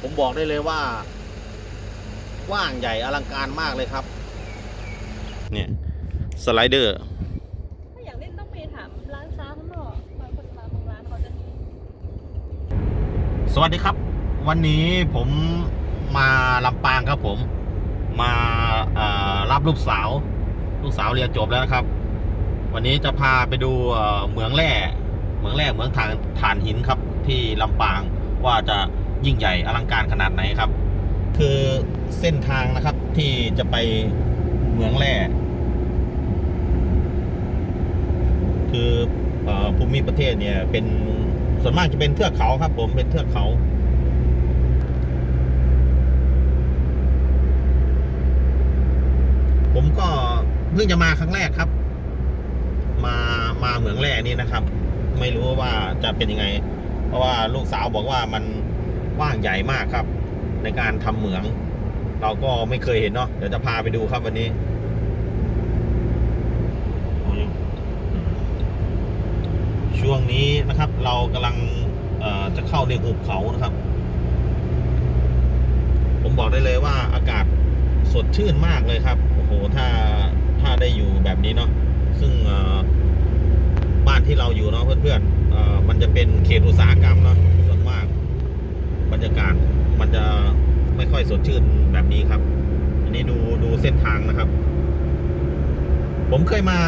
ผมบอกได้เลยว่ากว้างใหญ่อลังการมากเลยครับ เนี่ย สไลเดอร์ ถ้าอยากเล่นต้องไปถามร้านค้าข้างนอกบางคนบางบางร้านเขาจะมีสวัสดีครับ วันนี้ผมมาลำปางครับผม มาเอ่อรับลูกสาว ลูกสาวเรียนจบแล้วนะครับ วันนี้จะพาไปดูเอ่อเหมืองแร่เหมืองแร่เหมืองถ่านถ่านหินครับที่ลำปางว่าจะ ยิ่งใหญ่อลังการขนาดไหนครับ คือเส้นทางนะครับที่จะไปเหมืองแร่คืออภูมิประเทศเนี่ยเป็นส่วนมากจะเป็นเทือกเขาครับ ผมเป็นเทือกเขาผมก็เพิ่งจะมาครั้งแรกครับ มามาเหมืองแร่นี่นะครับ ไม่รู้ว่าจะเป็นยังไง เพราะว่าลูกสาวบอกว่ามัน กว้างใหญ่มากครับ ในการทำเหมือง เราก็ไม่เคยเห็นเนาะเดี๋ยวจะพาไปดูครับวันนี้ช่วงนี้นะครับ เรากำลังเอ่อจะเข้าในหุบเขานะครับ ผมบอกได้เลยว่าอากาศสดชื่นมากเลยครับโอ้โหถ้าถ้าได้อยู่แบบนี้เนาะซึ่งเอ่อบ้านที่เราอยู่เนาะเพื่อนๆเอ่อมันจะเป็นเขตอุตสาหกรรมเนาะส่วนมากบ รยากาศมันจะไม่ค่อยสดชื่นแบบนี้ครับ อันนี้ดูดูเส้นทางนะครับ ผมเคยมา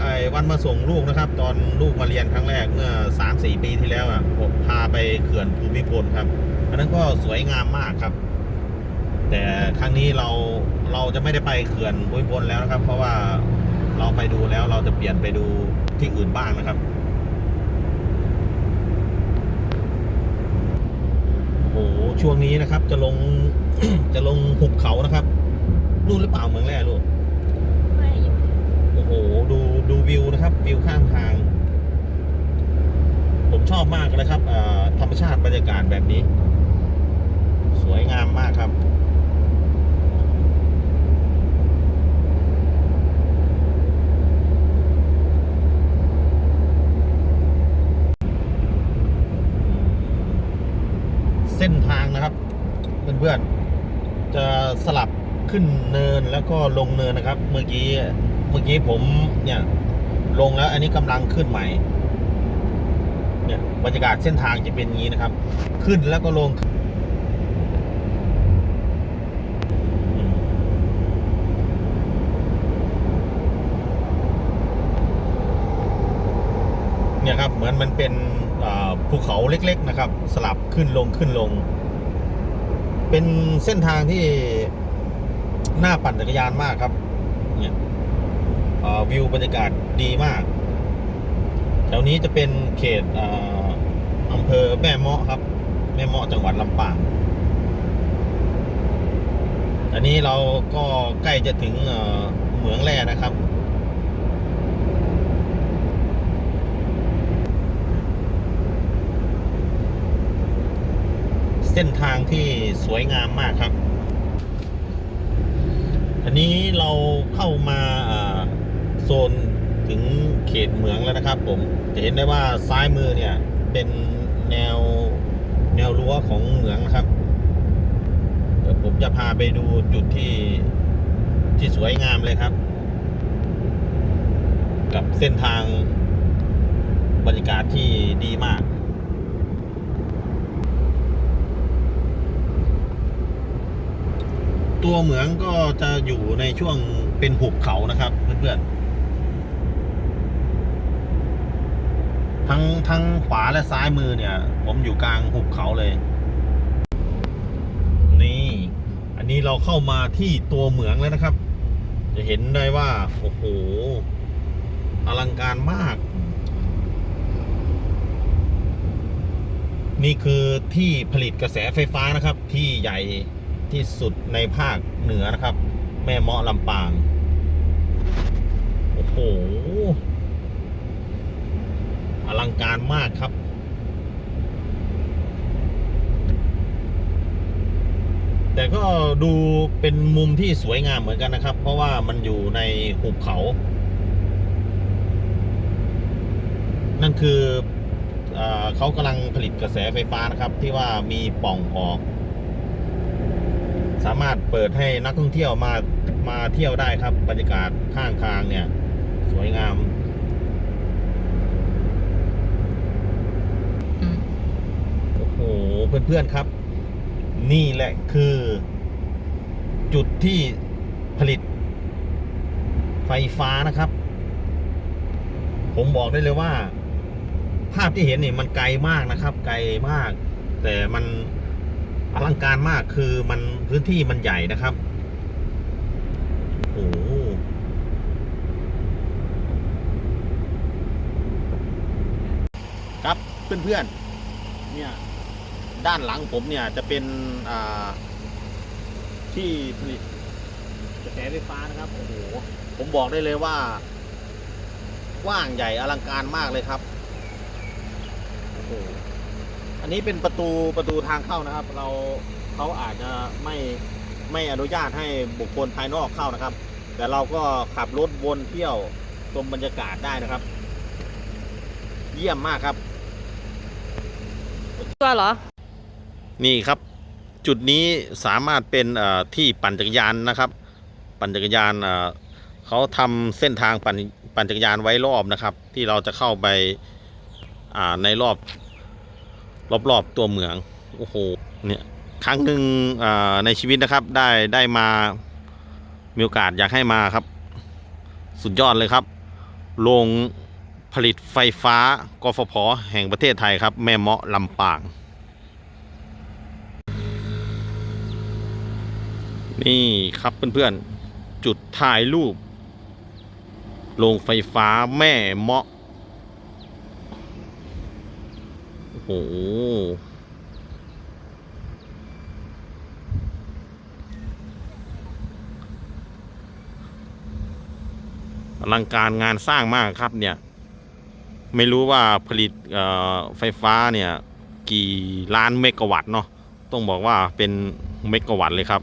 ไอ้วันมาส่งลูกนะครับ ตอนลูกมาเรียนครั้งแรกเมื่อสามสี่ปีที่แล้วอะผมพาไปเขื่อนภูมิพลครับ อันนั้นก็สวยงามมากครับ แต่ครั้งนี้เราเราจะไม่ได้ไปเขื่อนภูมิพลแล้วนะครับ เพราะว่าเราไปดูแล้วเราจะเปลี่ยนไปดูที่อื่นบ้างนะครับโอ้โห ช่วงนี้นะครับ จะลง จะลงหุบเขานะครับนู่นหรือเปล่าเมืองแร่ลูกไม่อยู่โอ้โห ดูดูวิวนะครับ วิวข้างทาง ผมชอบมากเลยครับอ่าธรรมชาติบรรยากาศแบบนี้ สวยงามมากครับ เส้นทางนะครับ เพื่อนๆ จะสลับขึ้นเนิน แล้วก็ลงเนินนะครับ เมื่อกี้เมื่อกี้ผมเนี่ยลงแล้วอันนี้กำลังขึ้นใหม่ เนี่ยบรรยากาศเส้นทางจะเป็นอย่างนี้นะครับ ขึ้นแล้วก็ลงเนี่ยครับเหมือนมันเป็นภูเขาเล็ก ๆ นะครับ สลับขึ้นลงขึ้นลง เป็นเส้นทางที่ น่าปั่นจักรยานมากครับ เนี่ยวิวบรรยากาศดีมากแถวนี้จะเป็นเขตอำเภอแม่เมาะครับ แม่เมาะจังหวัดลำปางอันนี้เราก็ใกล้จะถึงเหมืองแร่นะครับ เส้นทางที่สวยงามมากครับ อันนี้เราเข้ามาอ่าโซนถึงเขตเหมืองแล้วนะครับ ผมจะเห็นได้ว่าซ้ายมือเนี่ยเป็นแนวแนวรั้วของเหมืองนะครับเดี๋ยวผมจะพาไปดูจุดที่ที่สวยงามเลยครับ กับเส้นทางบรรยากาศที่ดีมาก ตัวเหมืองก็จะอยู่ในช่วงเป็นหุบเขานะครับเพื่อนๆทั้งทั้งขวาและซ้ายมือเนี่ย ผมอยู่กลางหุบเขาเลย นี่ อันนี้เราเข้ามาที่ตัวเหมืองแล้วนะครับ จะเห็นได้ว่าโอ้โหอลังการมาก นี่คือที่ผลิตกระแสไฟฟ้านะครับ ที่ใหญ่ ที่สุดในภาคเหนือนะครับ แม่เมาะลำปาง โอ้โห อลังการมากครับ แต่ก็ดูเป็นมุมที่สวยงามเหมือนกันนะครับ เพราะว่ามันอยู่ในหุบเขา นั่นคือเอเขากำลังผลิตกระแสไฟฟ้านะครับ ที่ว่ามีป่องออก สามารถเปิดให้นักท่องเที่ยวมามาเที่ยวได้ครับ บรรยากาศข้างทางเนี่ย สวยงามโอ้โหเพื่อนๆครับ นี่แหละคือ จุดที่ผลิต ไฟฟ้านะครับ ผมบอกได้เลยว่า ภาพที่เห็นนี่มันไกลมากนะครับ ไกลมาก แต่มัน อลังการมากคือมันพื้นที่มันใหญ่นะครับ โอ้โหครับเพื่อนๆ เนี่ย ด้านหลังผมเนี่ยจะเป็นที่ผลิตกระแสไฟฟ้านะครับ โอ้โห ผมบอกได้เลยว่า กว้างใหญ่อลังการมากเลยครับ โอ้โห อันนี้เป็นประตูประตูทางเข้านะครับ เราเขาอาจจะไม่ไม่อนุญาตให้บุคคลภายนอกเข้านะครับ แต่เราก็ขับรถวนเที่ยวชมบรรยากาศได้นะครับ เยี่ยมมากครับ ตัวเหรอ นี่ครับ จุดนี้สามารถเป็นเอ่อที่ปั่นจักรยานนะครับ ปั่นจักรยานเอ่อเขาทำเส้นทางปั่นปั่นจักรยานไว้รอบนะครับ ที่เราจะเข้าไปอ่าในรอบ รอบๆตัวเมืองโอ้โหเนี่ยครั้งหนึ่งในชีวิตนะครับได้ได้มามีโอกาสอยากให้มาครับ สุดยอดเลยครับโรงผลิตไฟฟ้ากฟผแห่งประเทศไทยครับ แม่เมาะลำปาง นี่ครับเพื่อนๆ จุดถ่ายรูปโรงไฟฟ้าแม่เมาะ โอ้โอลังการงานสร้างมากครับเนี่ย ไม่รู้ว่าผลิตไฟฟ้าเนี่ย กี่ล้านเมกะวัตต์เนาะต้องบอกว่าเป็นเมกะวัตต์เลยครับ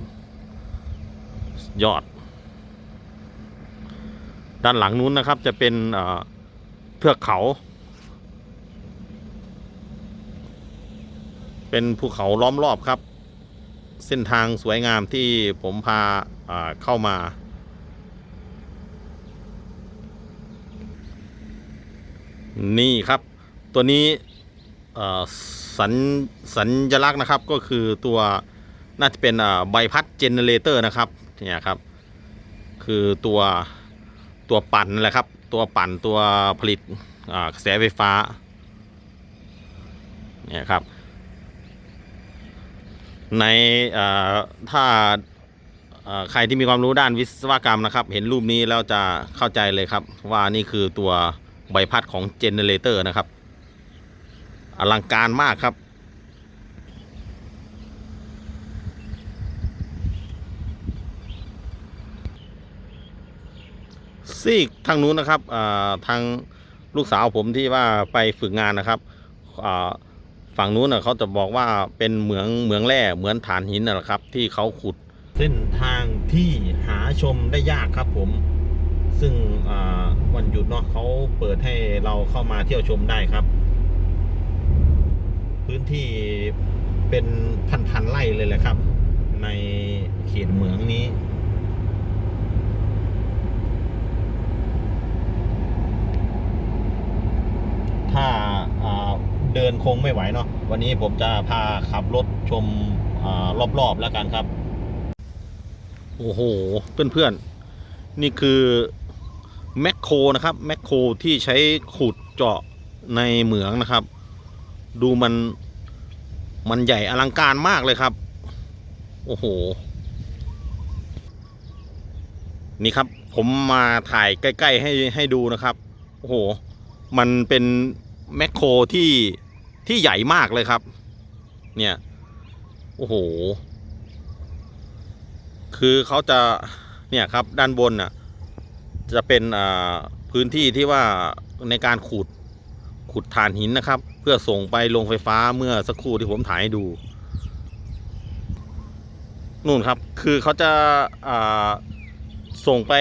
ยอด ด้านหลังนู้นนะครับจะเป็นเทือกเขา เป็นภูเขาล้อมรอบครับ เส้นทางสวยงามที่ผมพาาเข้ามา นี่ครับ ตัวนี้สัญสัญลักษณ์นะครับก็คือตัวน่าจะเป็นใบพัดเจเนเรเตอร์นะครับเนี่ยครับ คือตัวตัวปั่นแหละครับ ตัวปั่นตัวผลิตกระแสไฟฟ้าเนี่ยครับ ในถ้าใครที่มีความรู้ด้านวิศวกรรมนะครับ เห็นรูปนี้แล้วจะเข้าใจเลยครับ ว่านี่คือตัวใบพัดของเจเนเรเตอร์นะครับ อลังการมากครับ ซีกทางนู้นนะครับทางลูกสาวผมที่ว่าไปฝึกงานนะครับ ฝั่งนู้นน่ะเขาจะบอกว่าเป็นเหมืองเหมืองแร่เหมือนฐานหินน่ะแหละครับ ที่เขาขุดเส้นทางที่หาชมได้ยากครับผม ซึ่งวันหยุดเนาะเขาเปิดให้เราเข้ามาเที่ยวชมได้ครับ พื้นที่เป็นพันๆไร่เลยแหละครับ ในเขตเหมืองนี้ถ้า เดินคงไม่ไหวเนาะวันนี้ผมจะพาขับรถชมอรอบๆแล้วกันครับ โอ้โห เพื่อนๆ นี่คือแมคโครนะครับแมคโครที่ใช้ขุดเจาะในเหมืองนะครับ ดูมันมันใหญ่อลังการมากเลยครับ โอ้โห นี่ครับผมมาถ่ายใกล้ ๆ ให้ให้ดูนะครับ โอ้โห มันเป็นแมคโครที่ ที่ใหญ่มากเลยครับ เนี่ย โอ้โห คือเขาจะ เนี่ยครับ ด้านบนน่ะ จะเป็นอ่าพื้นที่ที่ว่าในการขุด ขุดถ่านหินนะครับ เพื่อส่งไปโรงไฟฟ้าเมื่อสักครู่ที่ผมถ่ายให้ดู นู่นครับ คือเขาจะอ่าส่งไป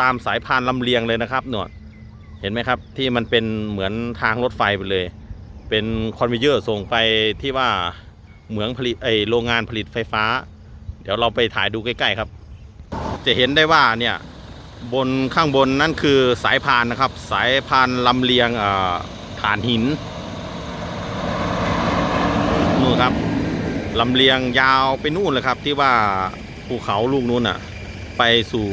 ตามสายพานลำเลียงเลยนะครับหนวดเห็นไหมครับ ที่มันเป็นเหมือนทางรถไฟไปเลย เป็นคอนเวเยอร์ส่งไปที่ว่าเหมืองผลิตไอโรงงานผลิตไฟฟ้า เดี๋ยวเราไปถ่ายดูใกล้ๆครับ จะเห็นได้ว่าเนี่ยบนข้างบนนั่นคือสายพานนะครับ สายพานลำเลียงฐานหินนู่นครับลำเลียงยาวไปนู่นเลยครับ ที่ว่าภูเขาลูกนู้นอะ ไปสู่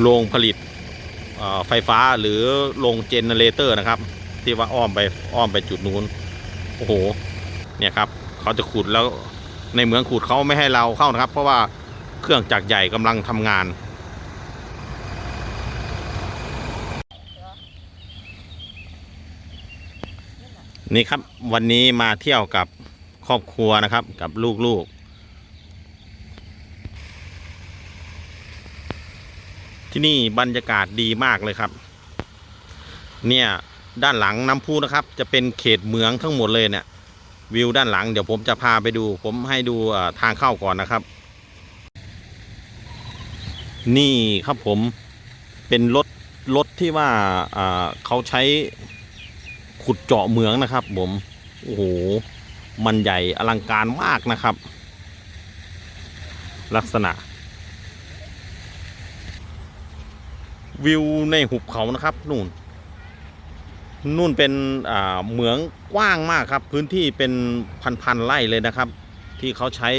โรงผลิตไฟฟ้าหรือโรงเจนเนเรเตอร์นะครับ ที่ว่าอ้อมไปอ้อมไปจุดนู้นโอ้โหเนี่ยครับเขาจะขุดแล้วในเหมืองขุดเขาไม่ให้เราเข้านะครับ เพราะว่าเครื่องจักรใหญ่กำลังทำงานนี่ครับวันนี้มาเที่ยวกับครอบครัวนะครับกับลูกๆ ที่นี่บรรยากาศดีมากเลยครับ เนี่ย ด้านหลังน้ำพุนะครับ จะเป็นเขตเมืองทั้งหมดเลยเนี่ย วิวด้านหลังเดี๋ยวผมจะพาไปดู ผมให้ดูทางเข้าก่อนนะครับ นี่ครับผมเป็นรถรถที่ว่าอ่าเขาใช้ขุดเจาะเหมืองนะครับผมโอ้โหมันใหญ่อลังการมากนะครับ ลักษณะ วิวในหุบเขานะครับนู่น นู่นเป็นเหมืองกว้างมากครับ พื้นที่เป็นพันๆไร่เลยนะครับ ที่เขาใช้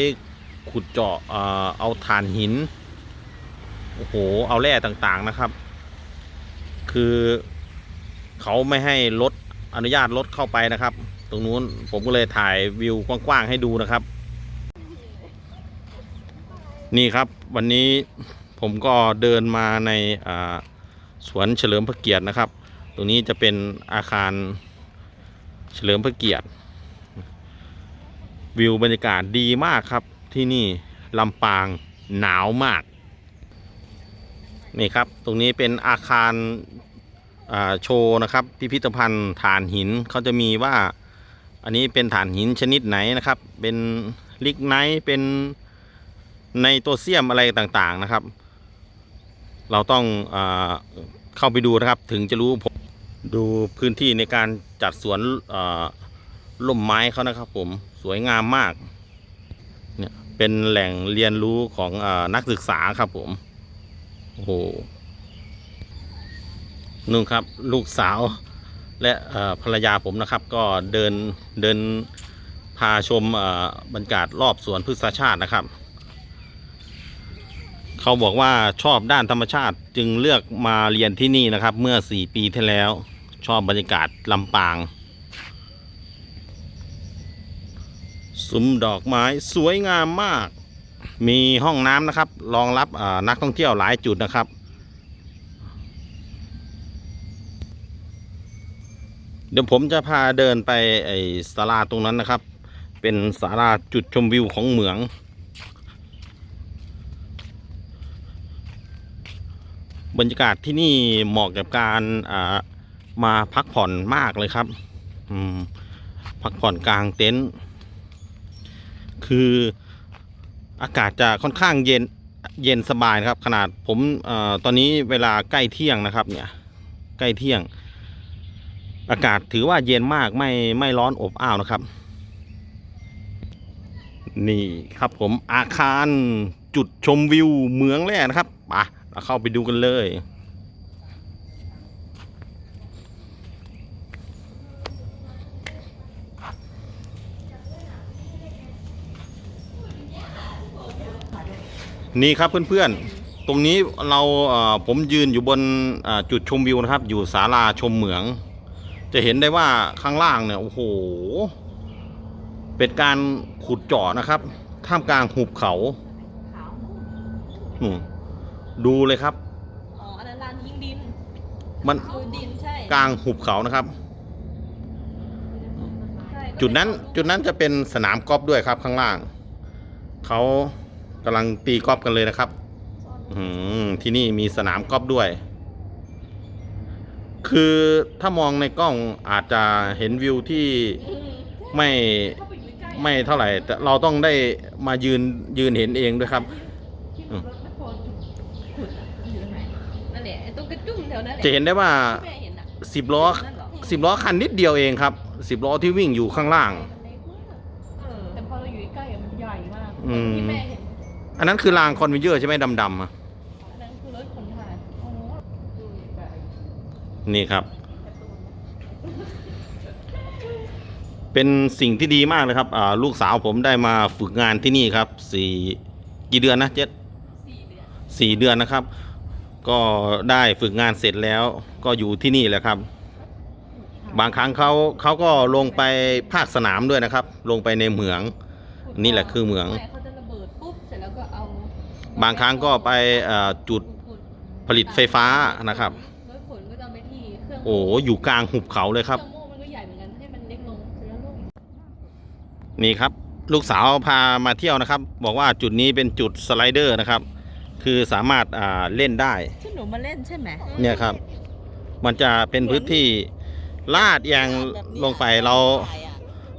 ขุดเจาะเอาถ่านหินโอ้โหเอาแร่ต่างๆนะครับ คือเขาไม่ให้รถอนุญาตรถเข้าไปนะครับ ตรงนู้นผมก็เลยถ่ายวิวกว้างๆให้ดูนะครับ นี่ครับวันนี้ผมก็เดินมาในสวนเฉลิมพระเกียรตินะครับ ตรงนี้จะเป็นอาคารเฉลิมพระเกียรติ วิวบรรยากาศดีมากครับที่นี่ลำปางหนาวมาก นี่ครับ ตรงนี้เป็นอาคาราโชว์นะครับ พิพิธภัณฑ์ฐานหินเขาจะมีว่าอันนี้เป็นฐานหินชนิดไหนนะครับ เป็นลิกไนท์เป็นไนโตรเซียมอะไรต่างๆนะครับ เราต้องอเข้าไปดูนะครับถึงจะรู้ผม ดูพื้นที่ในการจัดสวนอ่าล่มไม้เขานะครับผมสวยงามมากเนี่ยเป็นแหล่งเรียนรู้ของอนักศึกษาครับผมโอ้โหนู่นครับลูกสาวและภรรยาผมนะครับ ก็เดินเดินพาชมบรรยากาศรอบสวนพฤกษชาตินะครับ เขาบอกว่าชอบด้านธรรมชาติจึงเลือกมาเรียนที่นี่นะครับ เมื่อ 4 ปีที่แล้ว ชอบบรรยากาศลำปางซุ้มดอกไม้สวยงามมาก มีห้องน้ำนะครับ รองรับนักท่องเที่ยวหลายจุดนะครับ เดี๋ยวผมจะพาเดินไปไอ้ศาลาตรงนั้นนะครับ เป็นศาลาจุดชมวิวของเหมือง บรรยากาศที่นี่เหมาะกับการ มาพักผ่อนมากเลยครับ อืม พักผ่อนกลางเต็นท์คืออากาศจะค่อนข้างเย็นเย็นสบายนะครับ ขนาดผมอตอนนี้เวลาใกล้เที่ยงนะครับ เนี่ย ใกล้เที่ยง อากาศถือว่าเย็นมากไม่ไม่ร้อนอบอ้าวนะครับ นี่ครับผมอาคารจุดชมวิวเมืองแรกนะครับไปเราเข้าไปดูกันเลย นี่ครับเพื่อนๆ ตรงนี้เราเอ่อผมยืนอยู่บนเอ่อจุดชมวิวนะครับ อยู่ศาลาชมเหมือง จะเห็นได้ว่าข้างล่างเนี่ยโอ้โห เป็นการขุดเจาะนะครับ ท่ามกลางหุบเขาอืมดูเลยครับ อ๋อ อันนั้นลานยิงดิน มันคือดินใช่กลางหุบเขานะครับใช่จุดนั้นจุดนั้นจะเป็นสนามกอล์ฟด้วยครับข้างล่าง เขา กำลังตีกอล์ฟกันเลยนะครับอืมที่นี่มีสนามกอล์ฟด้วย คือถ้ามองในกล้องอาจจะเห็นวิวที่อืมไม่เข้าไปอยู่ใกล้ๆไม่เท่าไหร่ แต่เราต้องได้มายืนยืนเห็นเองด้วยครับที่รถแมคโครขุดอะอยู่ตรงไหนนั่นแหละไอ้ตรงกระจุ่มแถวนั้นแหละจะเห็นได้ว่าที่แม่เห็นอะสิบล้อนั่นเหรอสิบล้อคันนิดเดียวเองครับสิบล้อที่วิ่งอยู่ข้างล่างเออแต่พอเราอยู่ใกล้ๆอะมันใหญ่ญ่มากอืมที่แม่เห็น อันนั้นคือรางคอนเวเยอร์ใช่ไหมดำๆอะอันนั้นคือรถขนถ่ายโอ้โหดูไก่นี่ครับการ์ตูนเป็นสิ่งที่ดีมากเลยครับอ่าลูกสาวผมได้มาฝึกงานที่นี่ครับสี่กี่เดือนนะเจ็ดสี่เดือนสี่เดือนนะครับ ก็ได้ฝึกงานเสร็จแล้ว ก็อยู่ที่นี่แหละครับ บางครั้งเขาเขาก็ลงไปภาคสนามด้วยนะครับ ลงไปในเหมือง นี่แหละคือเหมืองแเบางครั้งก็ไปเอ่อจุดผลิตไฟฟ้านะครับรถขนก็จะเอาไปที่เครื่องโอ้โหอยู่กลางหุบเขาเลยครับเครื่องโม่มันก็ใหญ่เหมือนกันให้มันเล็กลงเสร็จแล้วลูกนี่ครับ ลูกสาวพามาเที่ยวนะครับ บอกว่าจุดนี้เป็นจุดสไลเดอร์นะครับ คือสามารถอ่าเล่นได้ ที่หนูมาเล่นใช่ไหม เนี่ยครับ มันจะเป็นพื้นที่ลาดเอียงลงไปเรา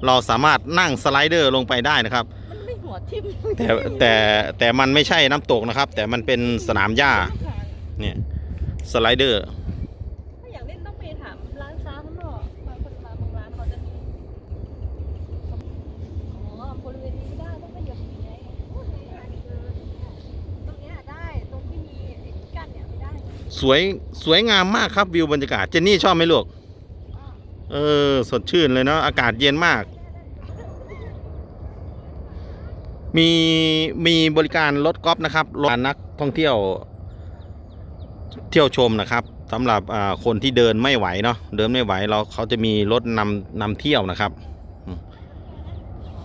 เราสามารถนั่งสไลเดอร์ลงไปได้นะครับมันไม่หั วทิ่มแต่แต่แต่มันไม่ใช่น้ำตกนะครับ แต่มันเป็นสนามหญ้าเนี่ยสไลเดอร์ ถ้าอยากเล่นต้องไปถามร้านค้าข้างนอกบางคนมาบางร้านเขาจะมีอ๋อบริเวณนี้ไม่ได้ต้องไปเหยียบหินไงตรงเนี้ยได้ตรงที่มีไอ้กั้นเนี่ยไม่ได้สวยสวยงามมากครับวิวบรรยากาศเจนนี่ชอบไหมลูก เออ สดชื่นเลยเนาะอากาศเย็นมาก มีมีบริการรถกอล์ฟนะครับรถนักท่องเที่ยวเที่ยวชมนะครับสำหรับคนที่เดินไม่ไหวเนาะเดินไม่ไหวเราเขาจะมีรถนำนำเที่ยวนะครับ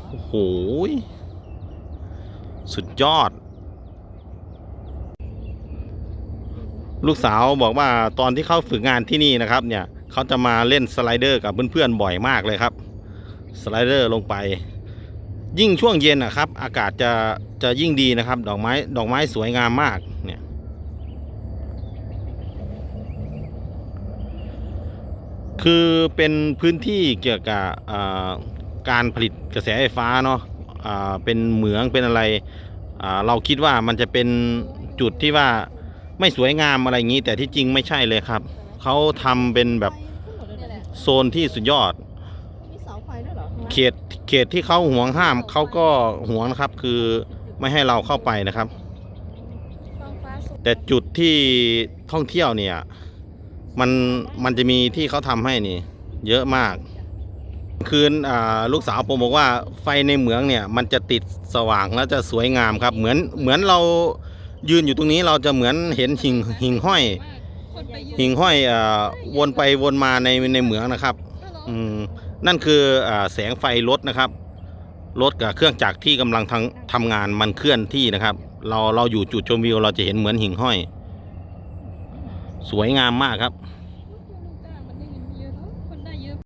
โอ้โหสุดยอด ลูกสาวบอกว่าตอนที่เขาฝึกงานที่นี่นะครับ เนี่ยเขาจะมาเล่นสไลเดอร์กับเพื่อนๆบ่อยมากเลยครับ สไลเดอร์ลงไป ยิ่งช่วงเย็นนะครับ อากาศจะจะยิ่งดีนะครับ ดอกไม้ดอกไม้สวยงามมากเนี่ยคือเป็นพื้นที่เกี่ยวกับอ่าการผลิตกระแสไฟฟ้าเนาะอ่าเป็นเหมืองเป็นอะไรอ่าเราคิดว่ามันจะเป็นจุดที่ว่าไม่สวยงามอะไรอย่างนี้ แต่ที่จริงไม่ใช่เลยครับ เขาทำเป็นแบบเนี่ยแหละโซนที่สุดยอดมีเสาไฟด้วยเหรอเขต เขตที่เขาห่วงห้ามเขาก็ห่วงนะครับ คือไม่ให้เราเข้าไปนะครับ แต่จุดที่ท่องเที่ยวเนี่ย มันมันจะมีที่เขาทำให้นี่ เยอะมาก คืนลูกสาวผมบอกว่าไฟในเหมืองเนี่ย มันจะติดสว่างแล้วจะสวยงามครับ เหมือนเหมือนเรายืนอยู่ตรงนี้เราจะเหมือนเห็นหิ่งหิ่งห้อย หิ่งห้อยอวนไปวนมาในในเหมืองนะครับ อืม นั่นคืออแสงไฟรถนะครับรถกับเครื่องจักรที่กำลังทำทำงานมันเคลื่อนที่นะครับ เราเราอยู่จุดชมวิวเราจะเห็นเหมือนหิ่งห้อย สวยงามมากครับ